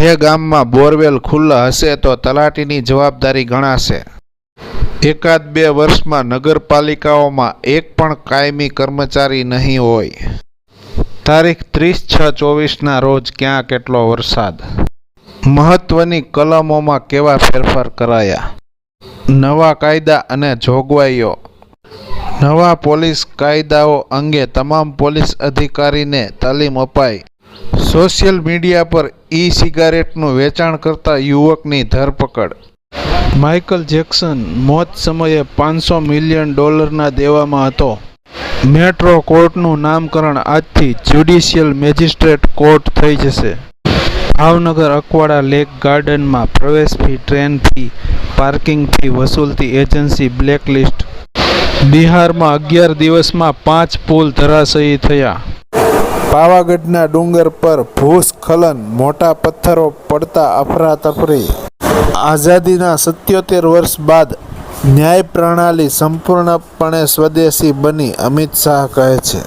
જે ગામમાં બોરવેલ ખુલ્લા હશે તો તલાટીની જવાબદારી ગણાશે. એકાદ બે વર્ષમાં નગરપાલિકાઓમાં એક પણ કાયમી કર્મચારી નહીં હોય. તારીખ ત્રીસ છ ચોવીસના રોજ ક્યાં કેટલો વરસાદ? મહત્વની કલમોમાં કેવા ફેરફાર કરાયા? નવા કાયદા અને જોગવાઈઓ. નવા પોલીસ કાયદાઓ અંગે તમામ પોલીસ અધિકારીને તાલીમ અપાઈ. સોશિયલ મીડિયા પર ઈ સિગારેટનું વેચાણ કરતા યુવકની ધરપકડ. માઇકલ જેક્સન મોત સમયે પાંચસો મિલિયન ડોલરના દેવામાં હતો. મેટ્રો કોર્ટનું નામકરણ આજથી જ્યુડિશિયલ મેજિસ્ટ્રેટ કોર્ટ થઈ જશે. ભાવનગર અકવાડા લેક ગાર્ડનમાં પ્રવેશ fee, train fee, parking fee વસૂલતી agency blacklist. બિહારમાં અગિયાર દિવસમાં પાંચ પુલ ધરાશયી થયા. પાવાગઢના ડુંગર પર ભૂસ્ખલન, મોટા પથ્થરો પડતા અફરાતફરી. આઝાદીના સત્યોતેર વર્ષ બાદ ન્યાય પ્રણાલી સંપૂર્ણપણે સ્વદેશી બની, અમિત શાહ કહે છે.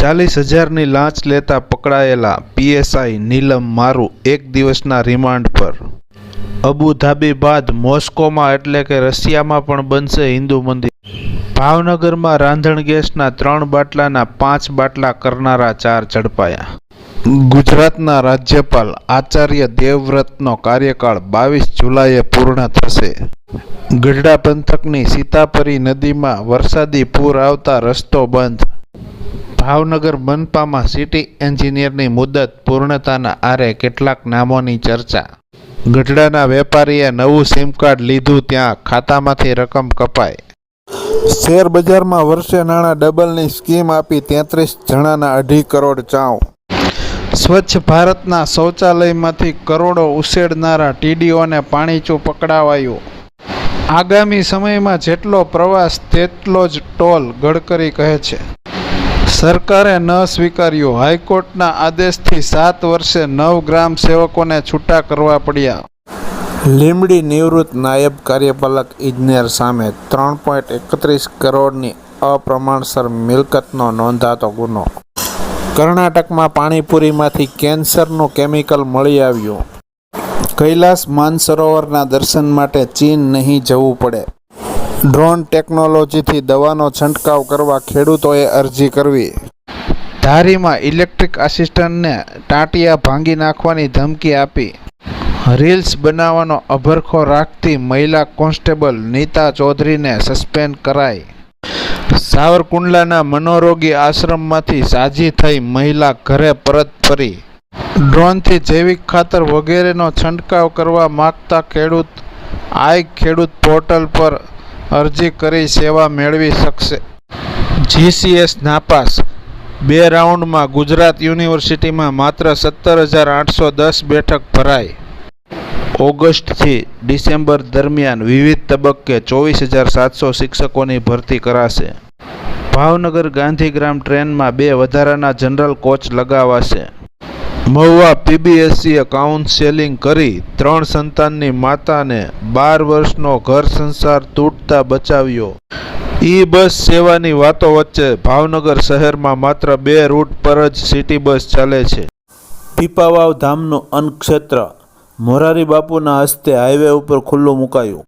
ચાલીસ હજારની લાંચ લેતા પકડાયેલા પીએસઆઈ નીલમ મારુ એક દિવસના રિમાન્ડ પર અબુધાબી બાદ મોસ્કોમાં એટલે કે રશિયામાં પણ બનશે હિન્દુ મંદિર. ભાવનગરમાં રાંધણ ગેસના ત્રણ બાટલાના પાંચ બાટલા કરનારા ચાર ઝડપાયા. ગુજરાતના રાજ્યપાલ આચાર્ય દેવવ્રતનો કાર્યકાળ બાવીસ જુલાઈએ પૂર્ણ થશે. ગઢડા પંથકની સીતાપરી નદીમાં વરસાદી પૂર આવતા રસ્તો બંધ. ભાવનગર મનપામાં સિટી એન્જિનિયરની મુદત પૂર્ણતાના આરે કેટલાક નામોની ચર્ચા. ગઢડાના વેપારીએ નવું સિમ કાર્ડ લીધું ત્યાં ખાતામાંથી રકમ કપાય શેર બજારમાં વર્ષે નાણાં ડબલની સ્કીમ આપી તેત્રીસ જણાના અઢી કરોડ ચાઉ સ્વચ્છ ભારતના શૌચાલયમાંથી કરોડો ઉછેડનારા ટીડીઓને પાણીચું પકડાવાયું. આગામી સમયમાં જેટલો પ્રવાસ તેટલો જ ટોલ ગડકરી કહે છે. સરકારે ન સ્વીકાર્યું. હાઈકોર્ટના આદેશથી સાત વર્ષે નવ ગ્રામ સેવકોને છૂટા કરવા પડ્યા. લીમડી નિવૃત્ત નાયબ કાર્યપાલક ઇજનેર સામે ત્રણ પોઈન્ટ એકત્રીસ કરોડની અપ્રમાણસર મિલકતનો નોંધાતો ગુનો. કર્ણાટકમાં પાણીપુરીમાંથી કેન્સરનું કેમિકલ મળી આવ્યું. કૈલાસ માનસરોવરના દર્શન માટે ચીન નહીં જવું પડે. ડ્રોન ટેકનોલોજીથી દવાનો છંટકાવ કરવા ખેડૂતોએ અરજી કરવી. ધારીમાં ઇલેક્ટ્રિક આસિસ્ટન્ટને ટાંટિયા ભાંગી નાખવાની ધમકી આપી. રીલ્સ બનાવવાનો અભરખો રાખતી મહિલા કોન્સ્ટેબલ નીતા ચૌધરીને સસ્પેન્ડ કરાઈ. સાવરકુંડલાના મનોરોગી આશ્રમમાંથી સાજી થઈ મહિલા ઘરે પરત ફરી. ડ્રોનથી જૈવિક ખાતર વગેરેનો છંટકાવ કરવા માગતા ખેડૂત આઈ ખેડૂત પોર્ટલ પર અરજી કરી સેવા મેળવી શકશે. જીસીએસ નાપાસ. બે રાઉન્ડમાં ગુજરાત યુનિવર્સિટીમાં માત્ર સત્તર હજાર આઠસો દસ બેઠક ભરાઈ. ઓગસ્ટથી ડિસેમ્બર દરમિયાન વિવિધ તબક્કે ચોવીસ હજાર સાતસો શિક્ષકોની ભરતી કરાશે. ભાવનગર ગાંધીગ્રામ ટ્રેનમાં બે વધારાના જનરલ કોચ લગાવાશે. મહુવા પીબીએસસીએ કાઉન્સેલિંગ કરી ત્રણ સંતાનની માતાને બાર વર્ષનો ઘર સંસાર તૂટતા બચાવ્યો. ઈ બસ સેવાની વાતો વચ્ચે ભાવનગર શહેરમાં માત્ર બે રૂટ પર જ સિટી બસ ચાલે છે. પીપાવાવ ધામનું અન્નક્ષેત્ર મોરારી બાપુના હસ્તે હાઈવે ઉપર ખુલ્લું મુકાયું.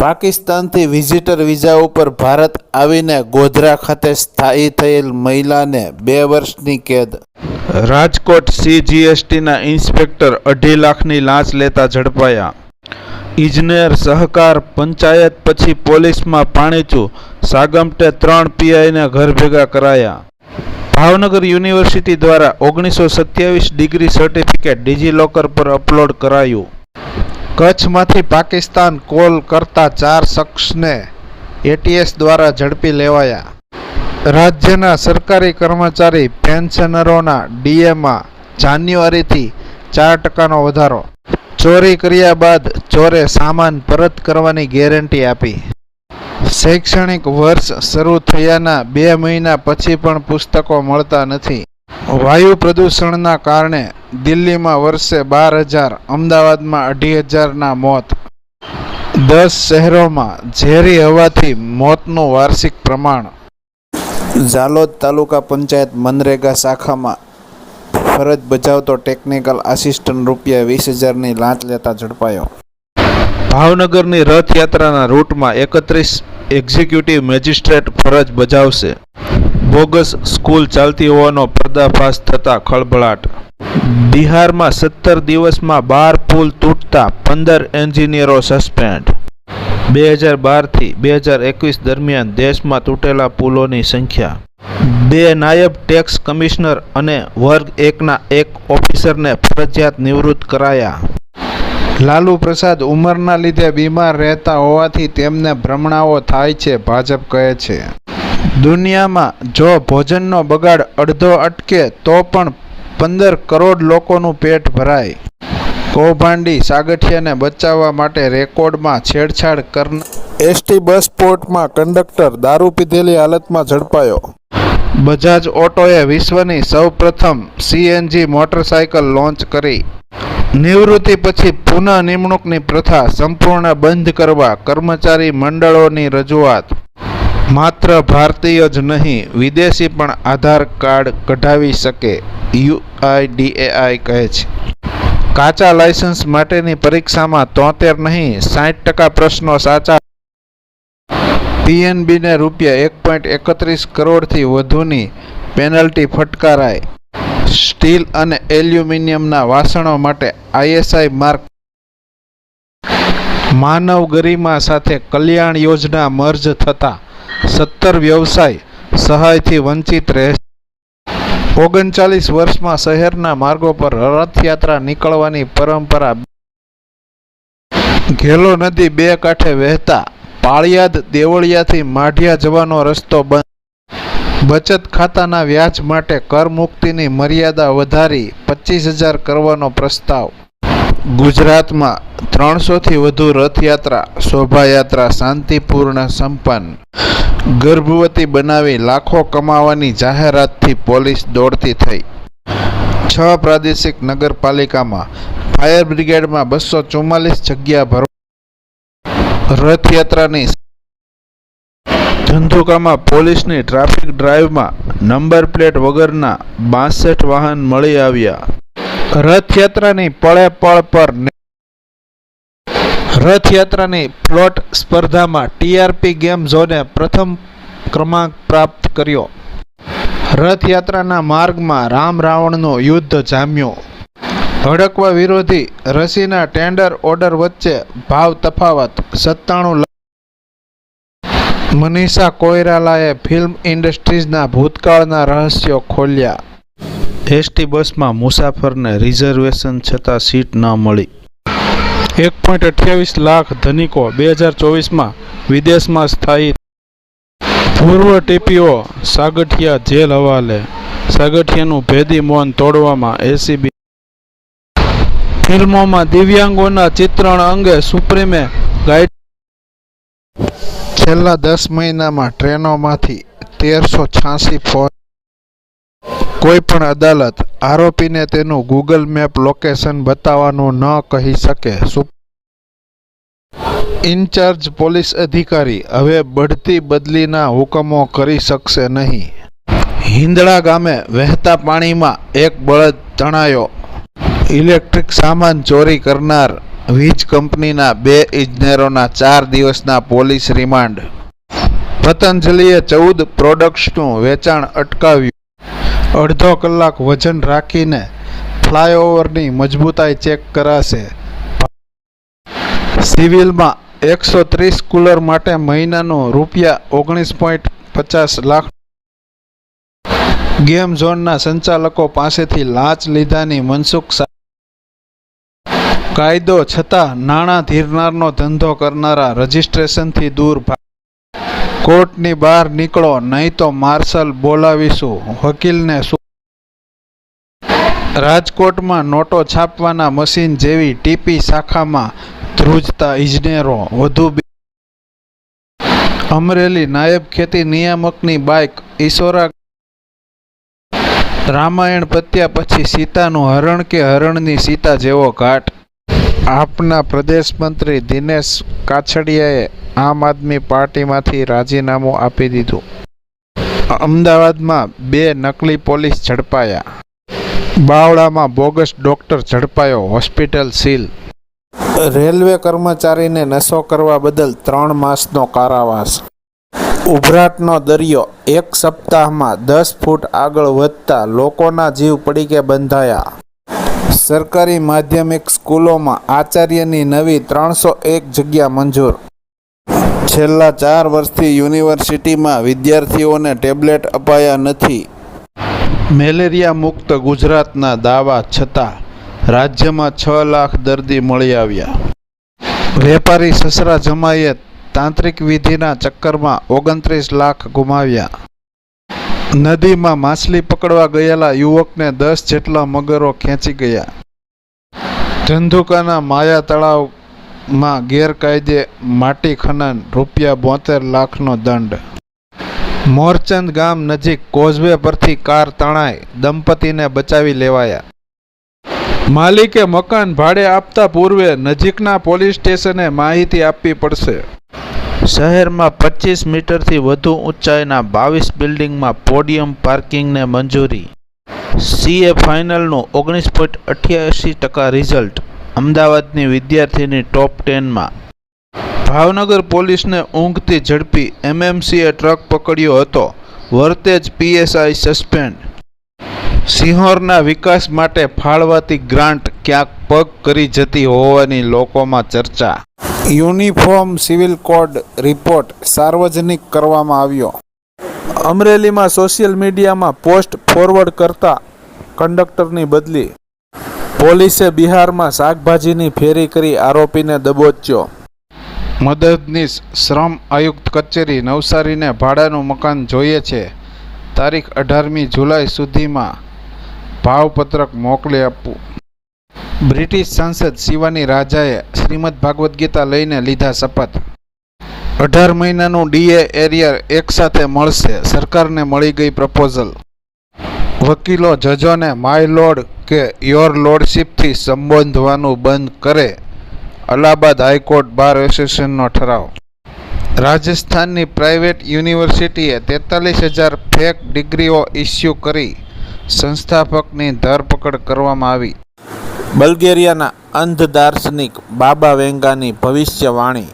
પાકિસ્તાનથી વિઝિટર વિઝા ઉપર ભારત આવીને ગોધરા ખાતે સ્થાયી થયેલ મહિલાને બે વર્ષની કેદ રાજકોટ સીજીએસટીના ઇન્સ્પેક્ટર અઢી લાખની લાંચ લેતા ઝડપાયા. ઇજનેર સહકાર પંચાયત પછી પોલીસમાં પાણીચું, સાગમટે ત્રણ પીઆઈને ઘર ભેગા કરાયા. ભાવનગર યુનિવર્સિટી દ્વારા ઓગણીસો સત્યાવીસ ડિગ્રી સર્ટિફિકેટ ડિજીલોકર પર અપલોડ કરાયું. કચ્છમાંથી પાકિસ્તાન કોલ કરતા ચાર શખ્સને એટીએસ દ્વારા ઝડપી લેવાયા. રાજ્યના સરકારી કર્મચારી પેન્શનરોના ડીએમાં જાન્યુઆરીથી ચાર ટકાનો વધારો. ચોરી કર્યા બાદ ચોરે સામાન પરત કરવાની ગેરંટી આપી. શૈક્ષણિક વર્ષ શરૂ થયાના બે મહિના પછી પણ પુસ્તકો મળતા નથી. વાયુ પ્રદૂષણના કારણે દિલ્હીમાં વર્ષે બાર હજાર, અમદાવાદમાં અઢી હજારના મોત. દસ શહેરોમાં ઝેરી હવાથી મોતનું વાર્ષિક પ્રમાણ ઝાલોદ તાલુકા પંચાયત મનરેગા શાખામાં ફરજ બજાવતો ટેકનિકલ આસિસ્ટન્ટ રૂપિયા વીસ હજારની લાંચ લેતા ઝડપાયો. ભાવનગરની રથયાત્રાના રૂટમાં એકત્રીસ એક્ઝિક્યુટિવ મેજિસ્ટ્રેટ ફરજ બજાવશે. બોગસ સ્કૂલ ચાલતી હોવાનો પર્દાફાશ થતા ખળભળાટ. બિહારમાં સત્તર દિવસમાં બાર પુલ તૂટતા પંદર એન્જિનિયરો સસ્પેન્ડ. બે હજાર બારથી બે હજાર એકવીસ દરમિયાન દેશમાં તૂટેલા પુલોની સંખ્યા. બે નાયબ ટેક્સ કમિશનર અને વર્ગ એકના એક ઓફિસરને ફરજિયાત નિવૃત્ત કરાયા. લાલુ પ્રસાદ ઉંમરના લીધે બીમાર રહેતા હોવાથી તેમને ભ્રમણાઓ થાય છે, ભાજપ કહે છે. દુનિયામાં જો ભોજનનો બગાડ અડધો અટકે, તો પણ પંદર કરોડ લોકોનું પેટ ભરાય. કૌભાંડી સાગઠિયાને બચાવવા માટે રેકોર્ડમાં છેડછાડ કરનાર એસટી બસ સ્પોર્ટમાં કંડક્ટર દારૂ પીધેલી હાલતમાં ઝડપાયો. બજાજ ઓટોએ વિશ્વની સૌપ્રથમ સીએનજી મોટરસાયકલ લોન્ચ કરી. નિવૃત્તિ પછી પુનઃ નિમણૂકની પ્રથા સંપૂર્ણ બંધ કરવા કર્મચારી મંડળોની રજૂઆત. માત્ર ભારતીય જ નહીં વિદેશી પણ આધાર કાર્ડ કઢાવી શકે યુઆઈડીએઆઈ કહે છે. કાચા લાયસન્સ માટેની પરીક્ષામાં તોતેર નહીં સાઠ ટકા પ્રશ્નો સાચા. પીએનબીને રૂપિયા એક પોઈન્ટ એકત્રીસ કરોડથી વધુની પેનલ્ટી ફટકારાય સ્ટીલ અને એલ્યુમિનિયમના વાસણો માટે આઈએસઆઈ માર્ક. માનવ ગરિમા સાથે કલ્યાણ યોજના મર્જ થતા સત્તર વ્યવસાય સહાયથી વંચિત રહે ઓગણચાલીસ વર્ષમાં શહેરના માર્ગો પર રથયાત્રા નીકળવાની પરંપરા ઘેલો નદી બે કાંઠે વહેતા. પાળિયાદ, દેવળિયાથી માઢિયા જવાનો રસ્તો બંધ. બચત ખાતાના વ્યાજ માટે કરમુક્તિની મર્યાદા વધારી પચીસ હજાર કરવાનો પ્રસ્તાવ. ગુજરાતમાં ત્રણસોથી વધુ રથયાત્રા, શોભાયાત્રા શાંતિપૂર્ણ સંપન્ન. ગર્ભવતી બનાવી લાખો કમાવાની જાહેરાતથી પોલીસ દોડતી થઈ. છ પ્રાદેશિક નગરપાલિકામાં ફાયર બ્રિગેડમાં બસો ચુમ્માલીસ જગ્યા ભરવા. રથયાત્રાની ધંધુકામાં પોલીસની ટ્રાફિક ડ્રાઈવમાં નંબર પ્લેટ વગરના બાસઠ વાહન મળી આવ્યા. રથયાત્રાની પળે પળ પર રથયાત્રાની પ્લોટ સ્પર્ધામાં ટીઆરપી ગેમ ઝોને પ્રથમ ક્રમાંક પ્રાપ્ત કર્યો. રથયાત્રાના માર્ગમાં રામ રાવણનું યુદ્ધ જામ્યું. ભડકવા વિરોધી રસીના ટેન્ડર ઓર્ડર વચ્ચે ભાવ તફાવત, સત્તાણું મનીષા કોઈરાલાએ ફિલ્મ ઇન્ડસ્ટ્રીઝના ભૂતકાળના રહસ્યો ખોલ્યા. એસટી બસમાં મુસાફરને રિઝર્વેશન છતાં સીટ ન મળી. એક પોઈન્ટ અઠ્યાવીસ લાખ ધનિકો બે હજાર ચોવીસમાં વિદેશમાં સ્થાયી પૂર્વ ટીપીઓ સાગઠિયા જેલ હવાલે. સાગઠિયાનું ભેદી મૌન તોડવામાં એસીબી ફિલ્મોમાં દિવ્યાંગોના ચિત્રણ અંગે સુપ્રીમે ગાઈડ છેલ્લા દસ મહિનામાં ટ્રેનોમાંથી તેરસો છ્યાસી ફોન કોઈ પણ અદાલત આરોપીને તેનું ગૂગલ મેપ લોકેશન બતાવવાનું ન કહી શકે. ઇન્ચાર્જ પોલીસ અધિકારી હવે બઢતી બદલીના હુકમો કરી શકશે નહીં. હિંદળા ગામે વહેતા પાણીમાં એક બળદ તણાયો. ઇલેક્ટ્રિક સામાન ચોરી કરનાર વીજ કંપનીના બે ઇજનેરોના ચાર દિવસના પોલીસ રિમાન્ડ. પતંજલિએ ચૌદ પ્રોડક્ટ્સનું વેચાણ અટકાવ્યું. અડધો કલાક વજન રાખીને ફ્લાયઓવરની મજબૂતાઈ ચેક કરાશે. સિવિલમાં એકસો ત્રીસ કુલર માટે મહિનાનો રૂપિયા ઓગણીસ પોઈન્ટ પચાસ લાખ. ગેમ ઝોનના સંચાલકો પાસેથી લાંચ લીધાની મનસુખ કાયદો છતાં નાણાં ધીરનારનો ધંધો કરનારા રજિસ્ટ્રેશનથી દૂર કોર્ટની બહાર નીકળો, નહીં તો માર્શલ બોલાવીશું. વકીલને રાજકોટમાં નોટો છાપવાના મશીન જેવી ટીપી શાખામાં ધ્રુજતા ઇજનેરો. વધુ અમરેલી નાયબ ખેતી નિયામકની બાઇક ઈશોરા રામાયણ પત્યા પછી સીતાનું હરણ કે હરણની સીતા જેવો ઘાટ? આપના પ્રદેશ મંત્રી દિનેશ કાછડિયાએ આમ આદમી પાર્ટીમાંથી રાજીનામું આપી દીધું. અમદાવાદમાં બે નકલી પોલીસ ઝડપાયા. બાવળામાં બોગસ ડોક્ટર ઝડપાયો હોસ્પિટલ સીલ. રેલવે કર્મચારીને નશો કરવા બદલ ત્રણ માસનો કારાવાસ. ઉભરાટનો દરિયો એક સપ્તાહમાં દસ ફૂટ આગળ વધતા લોકોના જીવ પડીકે બંધાયા. સરકારી માધ્યમિક સ્કૂલોમાં આચાર્યની નવી ત્રણસો એક જગ્યા મંજૂર. છેલ્લા ચાર વર્ષથી યુનિવર્સિટીમાં વિદ્યાર્થીઓને ટેબ્લેટ અપાયા નથી. મેલેરિયા મુક્ત ગુજરાતના દાવા છતાં રાજ્યમાં છ લાખ દર્દી મળી આવ્યા. વેપારી સસરા જમાઈએ તાંત્રિક વિધિના ચક્કરમાં ઓગણત્રીસ લાખ ગુમાવ્યા. નદીમાં માછલી પકડવા ગયેલા યુવકને દસ જેટલા મગરો ખેંચી ગયા. ધંધુકાના માયા તળાવમાં ગેરકાયદે માટી ખનન, રૂપિયા બોતેર લાખનો દંડ. મોરચંદ ગામ નજીક કોઝવે પરથી કાર તણાઈ દંપતીને બચાવી લેવાયા. માલિકે મકાન ભાડે આપતા પૂર્વે નજીકના પોલીસ સ્ટેશને માહિતી આપવી પડશે. શહેરમાં પચીસ મીટરથી વધુ ઊંચાઈના બાવીસ બિલ્ડિંગમાં પોડિયમ પાર્કિંગને મંજૂરી. સીએ ફાઇનલનું ઓગણીસ પોઈન્ટ અઠ્યાસી ટકા રિઝલ્ટ, અમદાવાદની વિદ્યાર્થીની ટોપ ટેનમાં. ભાવનગર પોલીસને ઊંઘથી ઝડપી એમએમસીએ ટ્રક પકડ્યો હતો, વર્તેજ પીએસઆઈ સસ્પેન્ડ. સિંહોરના વિકાસ માટે ફાળવાતી ગ્રાન્ટ ક્યાંક પગ કરી જતી હોવાની લોકોમાં ચર્ચા. યુનિફોર્મ સિવિલ કોડ રિપોર્ટ સાર્વજનિક કરવામાં આવ્યો. અમરેલીમાં સોશિયલ મીડિયામાં પોસ્ટ ફોરવર્ડ કરતા કંડક્ટરની બદલી. પોલીસે બિહારમાં શાકભાજીની ફેરી કરી આરોપીને દબોચ્યો. મદદનીશ શ્રમ આયુક્ત કચેરી નવસારીને ભાડાનું મકાન જોઈએ છે. તારીખ અઢારમી જુલાઈ સુધીમાં ભાવપત્રક મોકલી આપવું. બ્રિટિશ સાંસદ શિવાની રાજાએ શ્રીમદ ભાગવદ્ ગીતા લઈને લીધા શપથ. અઢાર મહિનાનું ડીએ એરિયર એકસાથે મળશે, સરકારને મળી ગઈ પ્રપોઝલ. વકીલો જજોને માય લોર્ડ કે યોર લોડશીપથી સંબોધવાનું બંધ કરે, અલ્હાબાદ હાઈકોર્ટ બાર એસોસિએશનનો ઠરાવ. રાજસ્થાનની પ્રાઇવેટ યુનિવર્સિટીએ તેતાલીસ હજાર ફેક ડિગ્રીઓ ઇસ્યુ કરી, સંસ્થાપકની ધરપકડ કરવામાં આવી. બલ્ગેરિયાના અંધ દાર્શનિક બાબા વેંગાની ભવિષ્યવાણી.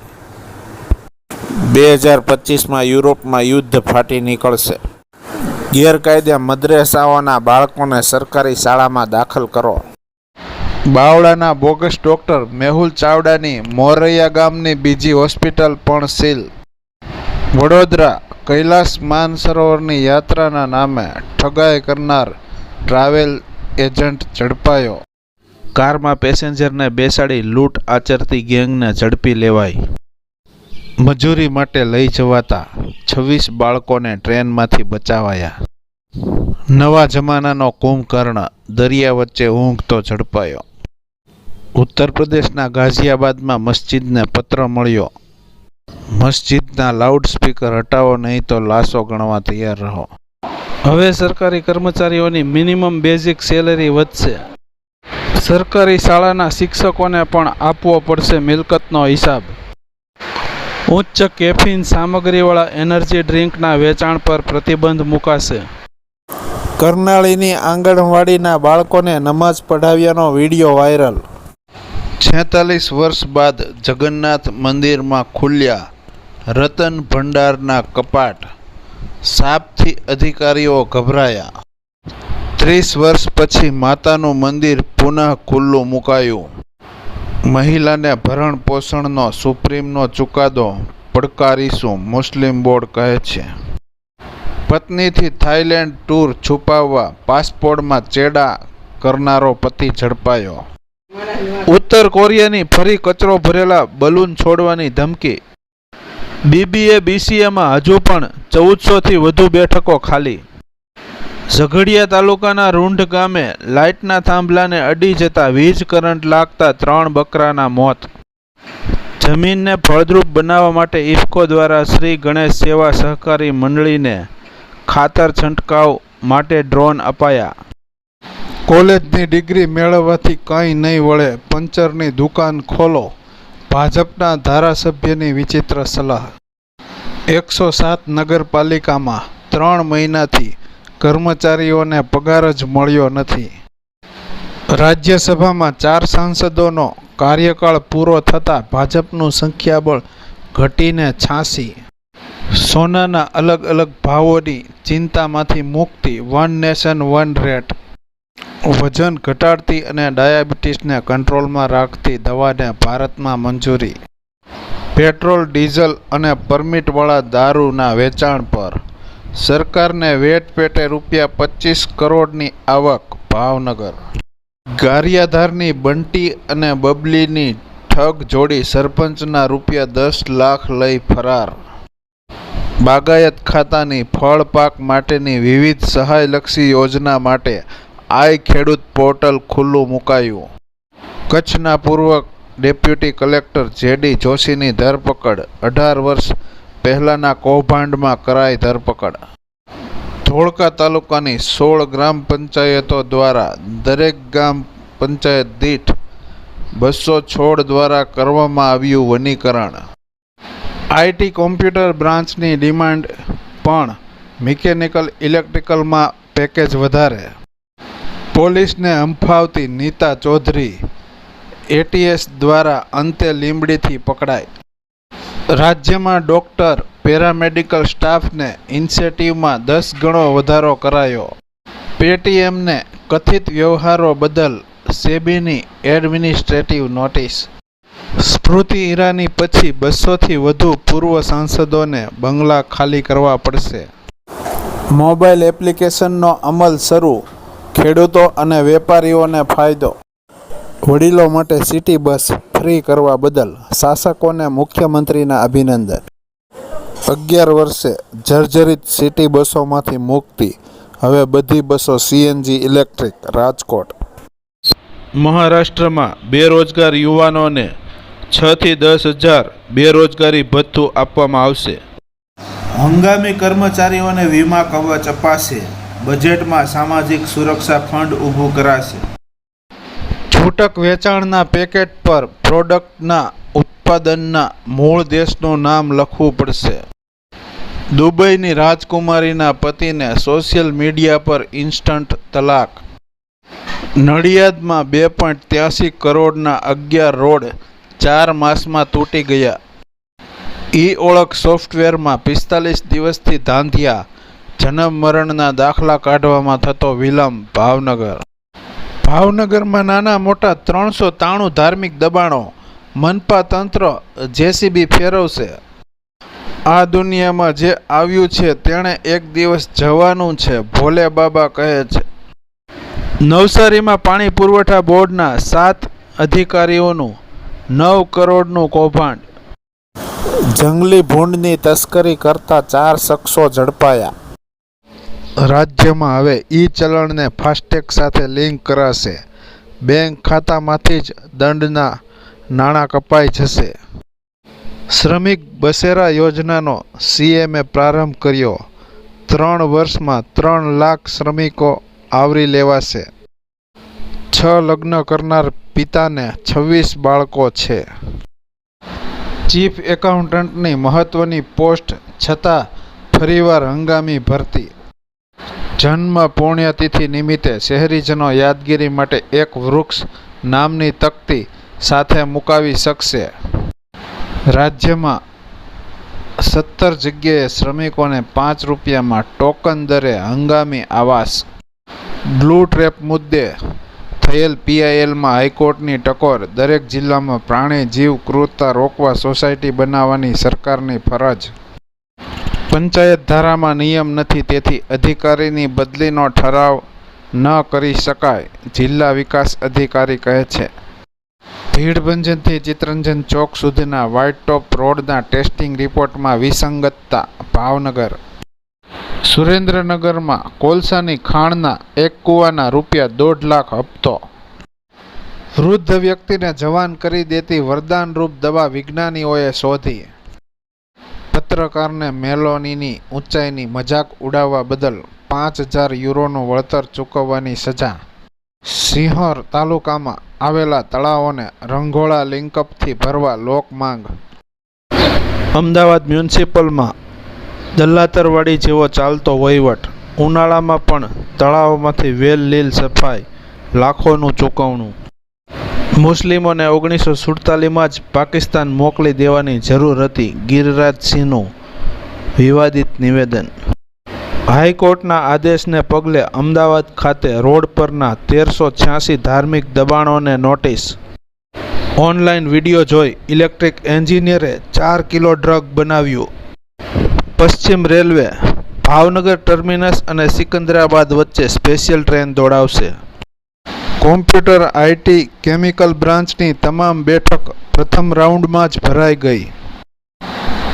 બે હજાર પચીસમાં યુરોપમાં યુદ્ધ ફાટી નીકળશે. ગેરકાયદે મદ્રેસાઓના બાળકોને સરકારી શાળામાં દાખલ કરો. બાવળાના બોગસ ડોક્ટર મેહુલ ચાવડાની મોરૈયા ગામની બીજી હોસ્પિટલ પણ સીલ. વડોદરા કૈલાસ માનસરોવરની યાત્રાના નામે ઠગાઈ કરનાર ટ્રાવેલ એજન્ટ ઝડપાયો. કારમાં પેસેન્જરને બેસાડી લૂંટ આચરતી ગેંગને ઝડપી લેવાઈ. મજૂરી માટે લઈ જવાતા છવ્વીસ બાળકોને ટ્રેનમાંથી બચાવાયા. નવા જમાનાનો કુંભકર્ણ દરિયા વચ્ચે ઊંઘતો ઝડપાયો. ઉત્તર પ્રદેશના ગાઝિયાબાદમાં મસ્જિદને પત્ર મળ્યો, મસ્જિદના લાઉડસ્પીકર હટાવો, નહીં તો લાશો ગણવા તૈયાર રહો. હવે સરકારી કર્મચારીઓની મિનિમમ બેઝિક સેલેરી વધશે. સરકારી શાળાના શિક્ષકોને પણ આપવો પડશે મિલકતનો હિસાબ. ઉચ્ચ કેફીન સામગ્રીવાળા એનર્જી ડ્રિંકના વેચાણ પર પ્રતિબંધ મુકાશે. કરનાળીની આંગણવાડીના બાળકોને નમાઝ પઢાવ્યાનો વીડિયો વાયરલ. છેતાલીસ વર્ષ બાદ જગન્નાથ મંદિરમાં ખુલ્યા રતન ભંડારના કપાટ. સાપથી અધિકારીઓ ગભરાયા. ત્રીસ વર્ષ પછી માતાનું મંદિર પુનઃ ખુલ્લું મુકાયું. મહિલાને ભરણ પોષણનો સુપ્રીમનો ચુકાદો પડકારીશું, મુસ્લિમ બોર્ડ કહે છે. પત્નીથી થાઇલેન્ડ ટૂર છુપાવવા પાસપોર્ટમાં ચેડા કરનારો પતિ ઝડપાયો. ઉત્તર કોરિયાની ફરી કચરો ભરેલા બલૂન છોડવાની ધમકી. બીબીએ, બીસીએમાં હજુ પણ ચૌદસોથી વધુ બેઠકો ખાલી. ઝઘડિયા તાલુકાના રૂંઢ ગામે લાઇટના થાંભલાને અડી જતા વીજ કરંટ લાગતા ત્રણ બકરાના મોત. જમીનને ફળદ્રુપ બનાવવા માટે ઇફકો દ્વારા શ્રી ગણેશ સેવા સહકારી મંડળીને ખાતર છંટકાવ માટે ડ્રોન અપાયા. કોલેજની ડિગ્રી મેળવવાથી કંઈ નહીં વળે, પંચરની દુકાન ખોલો, ભાજપના ધારાસભ્યની વિચિત્ર સલાહ. એકસો સાત નગરપાલિકામાં ત્રણ મહિનાથી કર્મચારીઓને પગાર જ મળ્યો નથી. રાજ્યસભામાં ચાર સાંસદોનો કાર્યકાળ પૂરો થતાં ભાજપનું સંખ્યાબળ ઘટીને છાસી સોનાના અલગ અલગ ભાવોની ચિંતામાંથી મુક્તિ, વન નેશન, વન રેટ. વજન ઘટાડતી અને ડાયાબિટીસને કંટ્રોલમાં રાખતી દવાને ભારતમાં મંજૂરી. પેટ્રોલ, ડીઝલ અને પરમિટવાળા દારૂના વેચાણ પર સરકારને વેટ પેટે રૂપિયા પચીસ કરોડની આવક ભાવનગર. ગારિયાધારની બંટી અને બબલીની ઠગ જોડી સરપંચના રૂપિયા દસ લાખ લઈ ફરાર. બાગાયત ખાતાની ફળ પાક માટેની વિવિધ સહાયલક્ષી યોજના માટે આઈ ખેડૂત પોર્ટલ ખુલ્લું મુકાયું. કચ્છના પૂર્વ ડેપ્યુટી કલેક્ટર જેડી જોશીની ધરપકડ. અઢાર વર્ષ પહેલાંના કૌભાંડમાં કરાઈ ધરપકડ. ધોળકા તાલુકાની સોળ ગ્રામ પંચાયતો દ્વારા દરેક ગામ પંચાયત દીઠ બસો છોડ દ્વારા કરવામાં આવ્યું વનીકરણ. આઈટી કોમ્પ્યુટર બ્રાન્ચની ડિમાન્ડ પણ મિકેનિકલ ઇલેક્ટ્રિકલમાં પેકેજ વધારે. પોલીસને હંફાવતી નીતા ચૌધરી એટીએસ દ્વારા અંતે લીંબડીથી પકડાઈ રાજ્યમાં ડોક્ટર, પેરામેડિકલ સ્ટાફને ઇન્સેટિવમાં દસ ગણો વધારો કરાયો. પેટીએમને કથિત વ્યવહારો બદલ સેબીની એડમિનિસ્ટ્રેટિવ નોટિસ. સ્મૃતિ ઈરાની પછી બસોથી વધુ પૂર્વ સાંસદોને બંગલા ખાલી કરવા પડશે. મોબાઈલ એપ્લિકેશનનો અમલ શરૂ, ખેડૂતો અને વેપારીઓને ફાયદો. વડીલો માટે સિટી બસ ફ્રી કરવા બદલ શાસકોને મુખ્યમંત્રીના અભિનંદન. અગિયાર વર્ષે જર્જરિત સિટી બસોમાંથી મુક્તિ. હવે બધી બસો સીએનજી ઇલેક્ટ્રિક રાજકોટ. મહારાષ્ટ્રમાં બેરોજગાર યુવાનોને છથી દસ હજાર બેરોજગારી ભથ્થું આપવામાં આવશે. હંગામી કર્મચારીઓને વીમા કવચ અપાશે. બજેટમાં સામાજિક સુરક્ષા ફંડ ઊભું કરાશે. છૂટક વેચાણના પેકેટ પર પ્રોડક્ટના ઉત્પાદનના મૂળ દેશનું નામ લખવું પડશે. દુબઈની રાજકુમારીના પતિને સોશિયલ મીડિયા પર ઇન્સ્ટન્ટ તલાક. નડિયાદમાં બે પોઈન્ટ ત્યાસી કરોડના અગિયાર રોડ ચાર માસમાં તૂટી ગયા. ઈ ઓળખ સોફ્ટવેરમાં પિસ્તાલીસ દિવસથી ધાંધિયા. જન્મ મરણના દાખલા કાઢવામાં થતો વિલંબ ભાવનગર. ભાવનગરમાં નાના મોટા ત્રણસો તાણું ધાર્મિક દબાણો. મનપા તંત્ર જેસીબી ફેરવશે. આ દુનિયામાં જે આવ્યું છે તેણે એક દિવસ જવાનું છે, ભોલે બાબા કહે છે. નવસારીમાં પાણી પુરવઠા બોર્ડના સાત અધિકારીઓનું નવ કરોડનું કૌભાંડ. જંગલી ભૂંડની તસ્કરી કરતા ચાર શખ્સો ઝડપાયા. રાજ્યમાં હવે ઈ ચલણને ફાસ્ટેગ સાથે લિંક કરાશે. બેંક ખાતામાંથી જ દંડના નાણાં કપાઈ જશે. શ્રમિક બસેરા યોજનાનો સીએમએ પ્રારંભ કર્યો. ત્રણ વર્ષમાં ત્રણ લાખ શ્રમિકો આવરી લેવાશે. છ લગ્ન કરનાર પિતાને છવ્વીસ બાળકો છે. ચીફ એકાઉન્ટન્ટની મહત્વની પોસ્ટ છતાં ફરીવાર હંગામી ભરતી. જન્મ પુણ્યતિથિ નિમિત્તે શહેરીજનો યાદગીરી માટે એક વૃક્ષ નામની તકતી સાથે મુકાવી શકશે. રાજ્યમાં સત્તર જગ્યાએ શ્રમિકોને પાંચ રૂપિયામાં ટોકન દરે હંગામી આવાસ. બ્લુ ટ્રેપ મુદ્દે થયેલ પીઆઈએલમાં હાઈકોર્ટની ટકોર, દરેક જિલ્લામાં પ્રાણી જીવ ક્રૂરતા રોકવા સોસાયટી બનાવવાની સરકારની ફરજ. પંચાયત ધારામાં નિયમ નથી, તેથી અધિકારીની બદલીનો ઠરાવ ન કરી શકાય, જિલ્લા વિકાસ અધિકારી કહે છે. ભીડભંજનથી ચિત્તરંજન ચોક સુધીના વ્હાઇટ ટોપ રોડના ટેસ્ટિંગ રિપોર્ટમાં વિસંગતતા, ભાવનગર. સુરેન્દ્રનગરમાં કોલસાની ખાણના એક કૂવાના રૂપિયા દોઢ લાખ હપ્તો. વૃદ્ધ વ્યક્તિને જવાન કરી દેતી વરદાનરૂપ દવા વિજ્ઞાનીઓએ શોધી. પત્રકારને મેલોનીની ઊંચાઈની મજાક ઉડાવવા બદલ પાંચ હજાર યુરોનું વળતર ચૂકવવાની સજા. સિંહર તાલુકામાં આવેલા તળાવોને રંગોળા લિંકઅપથી ભરવા લોક માંગ. અમદાવાદ મ્યુનિસિપલમાં દલ્લાતરવાડી જેવો ચાલતો વહીવટ. ઉનાળામાં પણ તળાવમાંથી વેલ લીલ સફાઈ, લાખોનું ચૂકવણું. મુસ્લિમોને ઓગણીસો સુડતાલીસમાં જ પાકિસ્તાન મોકલી દેવાની જરૂર હતી. ગિરિરાજસિંહનું વિવાદિત નિવેદન. હાઈકોર્ટના આદેશને પગલે અમદાવાદ ખાતે રોડ પરના તેરસો છ્યાસી ધાર્મિક દબાણોને નોટિસ. ઓનલાઈન વીડિયો જોઈ ઇલેક્ટ્રિક એન્જિનિયરે ચાર કિલો ડ્રગ બનાવ્યું. પશ્ચિમ રેલવે ભાવનગર ટર્મિનસ અને સિકંદરાબાદ વચ્ચે સ્પેશિયલ ટ્રેન દોડાવશે. કોમ્પ્યુટર આઈટી કેમિકલ બ્રાન્ચની તમામ બેઠક પ્રથમ રાઉન્ડમાં જ ભરાઈ ગઈ.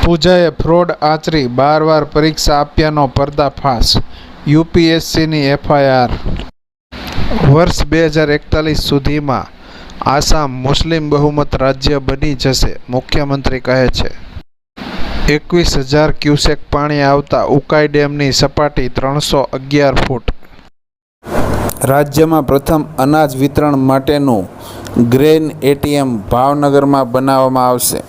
પૂજાએ ફ્રોડ આચરી બાર વાર પરીક્ષા આપ્યાનો પર્દાફાશ, યુપીએસસીની એફઆઈઆર. વર્ષ બે હજાર એકતાલીસ સુધીમાં આસામ મુસ્લિમ બહુમત રાજ્ય બની જશે, મુખ્યમંત્રી કહે છે. એકવીસ હજાર ક્યુસેક પાણી આવતા ઉકાઈ ડેમની સપાટી ત્રણસો અગિયાર ફૂટ રાજ્યમાં પ્રથમ અનાજ વિતરણ માટેનું ગ્રેન એટીએમ ભાવનગરમાં બનાવવામાં આવશે.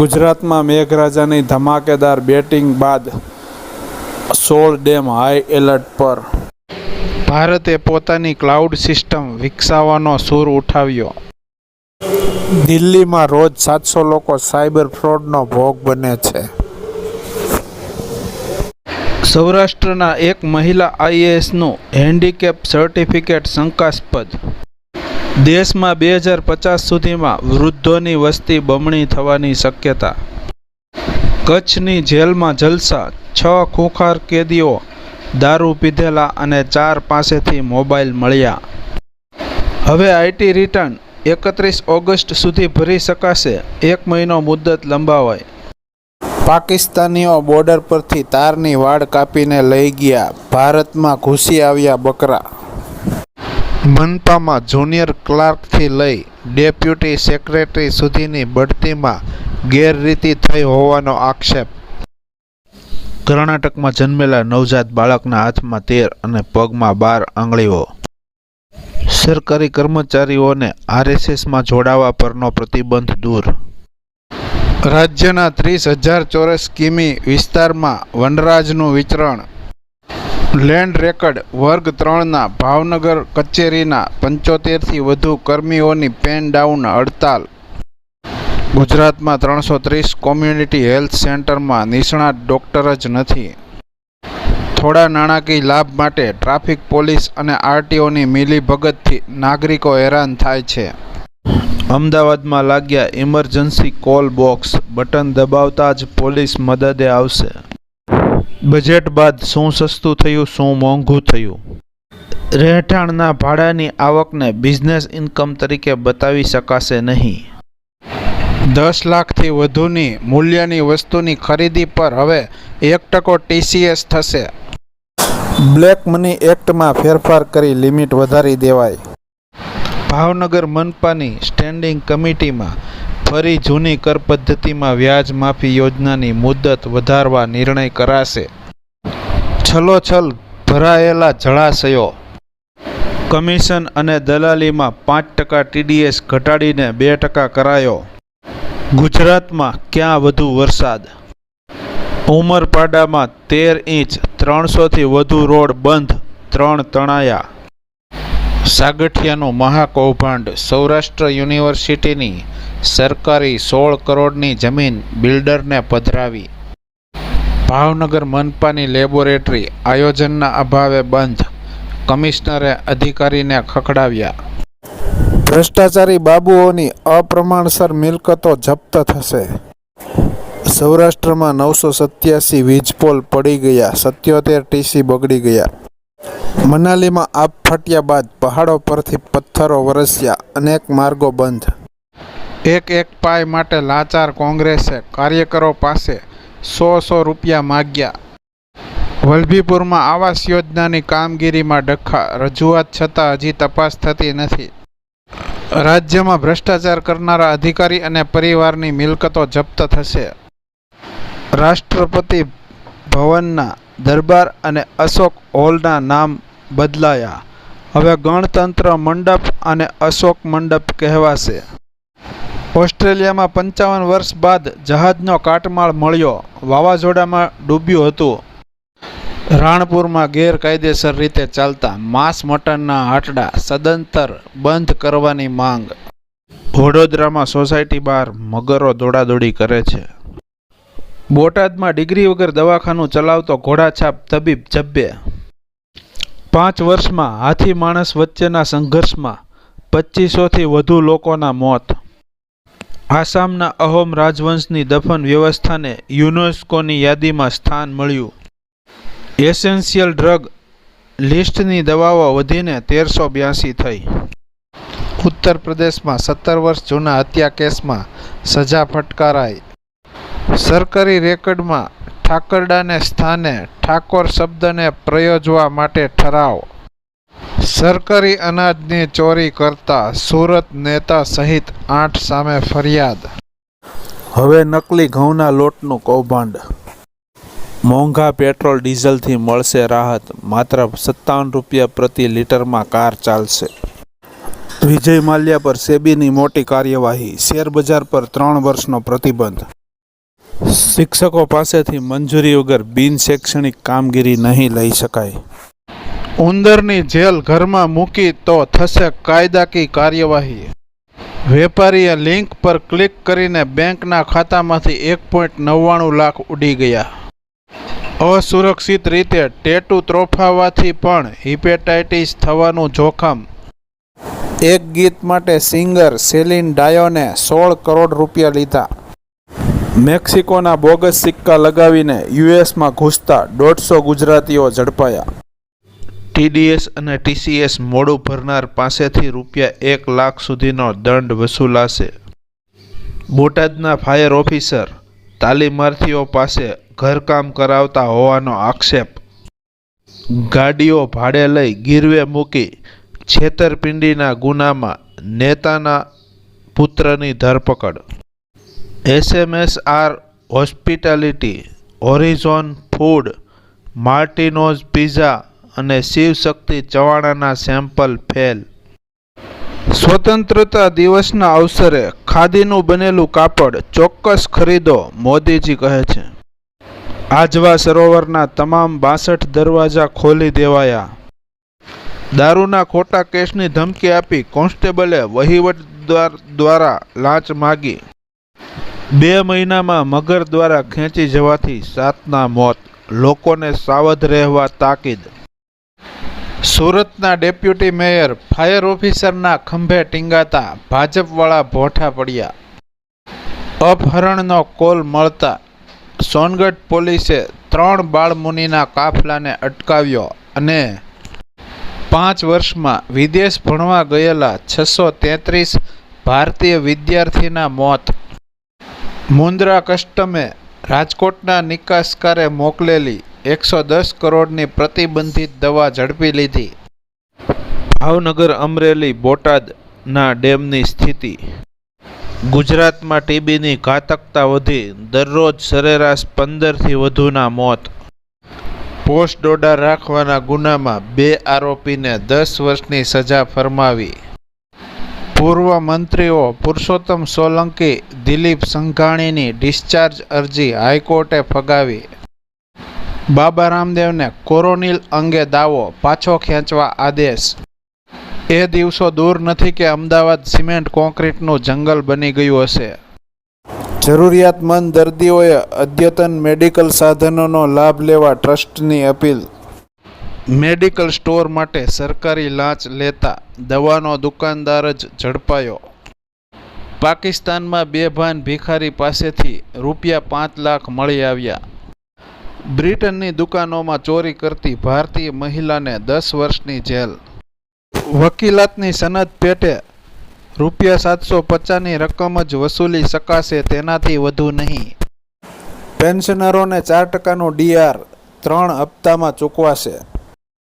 ગુજરાતમાં મેઘરાજાની ધમાકેદાર બેટિંગ બાદ સોળ ડેમ હાઈ એલર્ટ પર. ભારતે પોતાની ક્લાઉડ સિસ્ટમ વિકસાવવાનો સૂર ઉઠાવ્યો. દિલ્હીમાં રોજ સાતસો લોકો સાયબર ફ્રોડનો ભોગ બને છે. સૌરાષ્ટ્રના એક મહિલા આઈએએસનું હેન્ડીકેપ સર્ટિફિકેટ શંકાસ્પદ. દેશમાં બે હજાર પચાસ સુધીમાં વૃદ્ધોની વસ્તી બમણી થવાની શક્યતા. કચ્છની જેલમાં જલસા, છ ખૂંખાર કેદીઓ દારૂ પીધેલા અને ચાર પાસેથી મોબાઈલ મળ્યા. હવે આઈટી રિટર્ન એકત્રીસ ઓગસ્ટ સુધી ભરી શકાશે. એક મહિનો મુદ્દત લંબાવાય. પાકિસ્તાનીઓ બોર્ડર પરથી તારની વાડ કાપીને લઈ ગયા. ભારતમાં ઘૂસી આવ્યા બકરા. મનપામાં જુનિયર ક્લાર્કથી લઈ ડેપ્યુટી સેક્રેટરી સુધીની બઢતીમાં ગેરરીતિ થઈ હોવાનો આક્ષેપ. કર્ણાટકમાં જન્મેલા નવજાત બાળકના હાથમાં તેર અને પગમાં બાર આંગળીઓ. સરકારી કર્મચારીઓને આરએસએસમાં જોડાવા પરનો પ્રતિબંધ દૂર. રાજ્યના ત્રીસ હજાર ચોરસ કિમી વિસ્તારમાં વનરાજનું વિચરણ લેન્ડ રેકર્ડ વર્ગ ત્રણના ભાવનગર કચેરીના પંચોતેરથી વધુ કર્મીઓની પેન ડાઉન હડતાલ. ગુજરાતમાં ત્રણસો ત્રીસ કોમ્યુનિટી હેલ્થ સેન્ટરમાં નિષ્ણાત ડૉક્ટર જ નથી. થોડા નાણાકીય લાભ માટે ટ્રાફિક પોલીસ અને આરટીઓની મિલીભગતથી નાગરિકો હેરાન થાય છે. અમદાવાદમાં લાગ્યા ઇમરજન્સી કોલ બોક્સ. બટન દબાવતા જ પોલીસ મદદે આવશે. બજેટ બાદ શું સસ્તું થયું, શું મોંઘું થયું? રહેઠાણના ભાડાની આવકને બિઝનેસ ઇન્કમ તરીકે બતાવી શકાશે નહીં. દસ લાખથી વધુની મૂલ્યની વસ્તુની ખરીદી પર હવે એક ટકો ટીસીએસ થશે. બ્લેક મની એક્ટમાં ફેરફાર કરી લિમિટ વધારી દેવાય. ભાવનગર મનપાની સ્ટેન્ડિંગ કમિટીમાં ફરી જૂની કર પદ્ધતિમાં વ્યાજ માફી યોજનાની મુદત વધારવા નિર્ણય કરાશે. છલોછલ ભરાયેલા જળાશયો. કમિશન અને દલાલીમાં પાંચ ટકા ટીડીએસ ઘટાડીને બે ટકા કરાયો. ગુજરાતમાં ક્યાં વધુ વરસાદ? ઉમરપાડામાં તેર ઇંચ, ત્રણસોથી વધુ રોડ બંધ, ત્રણ તણાયા. સાગઠિયાનું મહાકૌભાંડ સૌરાષ્ટ્ર યુનિવર્સિટીની સરકારી સોળ કરોડની જમીન બિલ્ડરને પધરાવી. ભાવનગર મનપાની લેબોરેટરી આયોજનના અભાવે બંધ, કમિશનરે અધિકારીને ખખડાવ્યા. ભ્રષ્ટાચારી બાબુઓની અપ્રમાણસર મિલકતો જપ્ત થશે. સૌરાષ્ટ્રમાં નવસો સત્યાસી વીજપોલ પડી ગયા, સત્યોતેર ટીસી બગડી ગયા. મનાલીમાં આબ ફાટ્યા બાદ પહાડો પરથી પથ્થરો વરસ્યા અનેક માર્ગો બંધ. એક એક પાય માટે લાચાર કોંગ્રેસે કાર્યકરો પાસે સો સો રૂપિયા માગ્યા. વલભીપુરમાં આવાસ યોજનાની કામગીરીમાં ડખા, રજૂઆત છતાં હજી તપાસ થતી નથી. રાજ્યમાં ભ્રષ્ટાચાર કરનારા અધિકારી અને પરિવારની મિલકતો જપ્ત થશે. રાષ્ટ્રપતિ ભવનના દરબાર અને અશોક હોલના નામ બદલાયા. હવે ગણતંત્ર મંડપ અને અશોક મંડપ કહેવાશે. ઓસ્ટ્રેલિયામાં પંચાવન વર્ષ બાદ જહાજનો કાટમાળ મળ્યો. વાવાઝોડામાં ડૂબ્યું હતું. રાણપુરમાં ગેરકાયદેસર રીતે ચાલતા માંસ મટનના હાટડા સદંતર બંધ કરવાની માંગ. વડોદરામાં સોસાયટી બહાર મગરો દોડાદોડી કરે છે. બોટાદમાં ડિગ્રી વગર દવાખાનું ચલાવતો ઘોડાછાપ તબીબ જબ્બે. પાંચ વર્ષમાં હાથી માણસ વચ્ચેના સંઘર્ષમાં પચીસોથી વધુ લોકોના મોત. આસામના અહોમ રાજવંશની દફન વ્યવસ્થાને યુનેસ્કોની યાદીમાં સ્થાન મળ્યું. એસેન્શિયલ ડ્રગ લિસ્ટની દવાઓ વધીને તેરસો બ્યાસી થઈ. ઉત્તર પ્રદેશમાં સત્તર વર્ષ જૂના હત્યા કેસમાં સજા ફટકારાઈ. સરકારી રેકર્ડમાં ઠાકરડાને સ્થાને ઠાકોર શબ્દને પ્રયોજવા માટે ઠરાવ. સરકારી અનાજની ચોરી કરતા સુરત નેતા સહિત આઠ સામે ફરિયાદ. હવે નકલી ઘઉંના લોટનું કૌભાંડ. મોંઘા પેટ્રોલ ડીઝલથી મળશે રાહત, માત્ર સત્તાવન રૂપિયા પ્રતિ લીટરમાં કાર ચાલશે. વિજય માલ્યા પર સેબીની મોટી કાર્યવાહી, શેરબજાર પર ત્રણ વર્ષનો પ્રતિબંધ. શિક્ષકો પાસેથી મંજૂરી વગર બિન શૈક્ષણિક કામગીરી નહીં લઈ શકાય. ઉંદરની જેલ ઘરમાં મૂકી તો થશે કાયદાકીય કાર્યવાહી. વેપારીએ લિંક પર ક્લિક કરીને બેંકના ખાતામાંથી એક પોઈન્ટ નવ્વાણું લાખ ઉડી ગયા. અસુરક્ષિત રીતે ટેટુ ત્રોફાવાથી પણ હિપેટાઇટિસ થવાનું જોખમ. એક ગીત માટે સિંગર સેલિન ડાયોને સોળ કરોડ રૂપિયા લીધા. મેક્સિકોના બોગસ સિક્કા લગાવીને યુએસમાં ઘૂસતા દોઢસો ગુજરાતીઓ ઝડપાયા. ટીડીએસ અને ટીસીએસ મોડું ભરનાર પાસેથી રૂપિયા એક લાખ સુધીનો દંડ વસૂલાશે. બોટાદના ફાયર ઓફિસર તાલીમાર્થીઓ પાસે ઘરકામ કરાવતા હોવાનો આક્ષેપ. ગાડીઓ ભાડે લઈ ગીરવે મૂકી છેતરપિંડીના ગુનામાં નેતાના પુત્રની ધરપકડ. SMSR hospitality Horizon food Martinoz pizza અને શિવશક્તિ ચવાણાના સેમ્પલ ફેલ સ્વતંત્રતા દિવસના અવસરે ખાદીનું બનેલું કાપડ ચોક્કસ ખરીદો, મોદીજી કહે છે. આજવા સરોવરના તમામ બાસઠ દરવાજા ખોલી દેવાયા. દારૂના ખોટા કેસની ધમકી આપી કોન્સ્ટેબલે વહીવટદાર દ્વારા લાંચ માગી. બે મહિનામાં મગર દ્વારા ખેંચી જવાથી સાતના મોત, લોકોને સાવધ રહેવા તાકીદ. સુરતના ડેપ્યુટી મેયર, ફાયર ઓફિસરના ખંભે ટીંગાતા ભાજપવાળા ભોઠા પડ્યા. અપહરણનો કોલ મળતા સોનગઢ પોલીસે ત્રણ બાળમુનિના કાફલાને અટકાવ્યો અને પાંચ વર્ષમાં વિદેશ ભણવા ગયેલા છસો તેત્રીસ ભારતીય વિદ્યાર્થીના મોત મુન્દ્રા કસ્ટમે રાજકોટના નિકાસકારે મોકલેલી એકસો દસ કરોડની પ્રતિબંધિત દવા ઝડપી લીધી. ભાવનગર અમરેલી બોટાદના ડેમની સ્થિતિ. ગુજરાતમાં ટીબીની ઘાતકતા વધી, દરરોજ સરેરાશ પંદરથી વધુના મોત. પોસ્ટ ડોડા રાખવાના ગુનામાં બે આરોપીને દસ વર્ષની સજા ફરમાવી. પૂર્વ મંત્રીઓ પુરુષોત્તમ સોલંકી, દિલીપ સંઘાણીની ડિસ્ચાર્જ અરજી હાઈકોર્ટે ફગાવી. બાબા રામદેવને કોરોનિલ અંગે દાવો, પાછો ખેંચવા આદેશ. એ દિવસો દૂર નથી કે અમદાવાદ સિમેન્ટ કોન્ક્રીટનું જંગલ બની ગયું હશે. જરૂરિયાતમંદ દર્દીઓએ અદ્યતન મેડિકલ સાધનોનો લાભ લેવા ટ્રસ્ટની અપીલ. મેડિકલ સ્ટોર માટે સરકારી લાંચ લેતા દવાનો દુકાનદાર જ ઝડપાયો. પાકિસ્તાનમાં બેભાન ભિખારી પાસેથી રૂપિયા પાંચ લાખ મળી આવ્યા. બ્રિટનની દુકાનોમાં ચોરી કરતી ભારતીય મહિલાને દસ વર્ષની જેલ. વકીલાતની સનદ પેટે રૂપિયા સાતસો પચાસની રકમ જ વસૂલી શકાશે તેનાથી વધુ નહીં. પેન્શનરોને ચાર ટકાનું ડીઆર ત્રણ હપ્તામાં ચૂકવાશે.